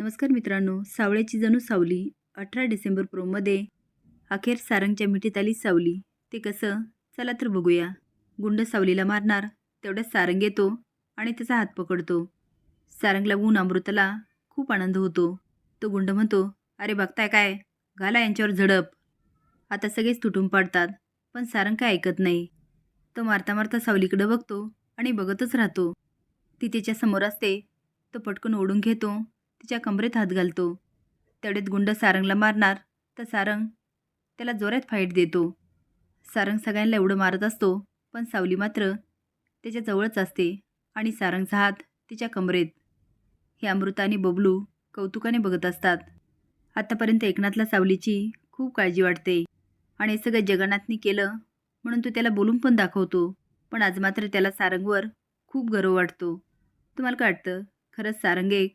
नमस्कार मित्रांनो सावळ्याची जणू सावली अठरा डिसेंबर प्रोमध्ये अखेर सारंगच्या मिठीत आली सावली. ते कसं? चला तर बघूया. गुंड सावलीला मारणार तेवढ्यात सारंग येतो आणि त्याचा हात पकडतो. सारंगला ऊन अमृताला खूप आनंद होतो. तो गुंड म्हणतो अरे बघताय काय? घाला यांच्यावर झडप. आता सगळेच तुटून पाडतात पण सारंग काय ऐकत नाही. तो मारता मारता सावलीकडे बघतो आणि बघतच राहतो. ती तिच्या समोर असते. तो पटकन ओढून घेतो. तिच्या कमरेत हात घालतो. तेवढ्यात गुंड सारंगला मारणार तर सारंग त्याला जोरात फाईट देतो. सारंग सगळ्यांना एवढं मारत असतो पण सावली मात्र त्याच्या जवळच असते आणि सारंगचा हात तिच्या कमरेत. हे अमृता आणि बबलू कौतुकाने बघत असतात. आतापर्यंत एकनाथला सावलीची खूप काळजी वाटते आणि हे सगळं जगन्नाथनी केलं म्हणून तो त्याला बोलून पण दाखवतो पण आज मात्र त्याला सारंगवर खूप गर्व वाटतो. तुम्हाला काय वाटतं? खरंच सारंग एक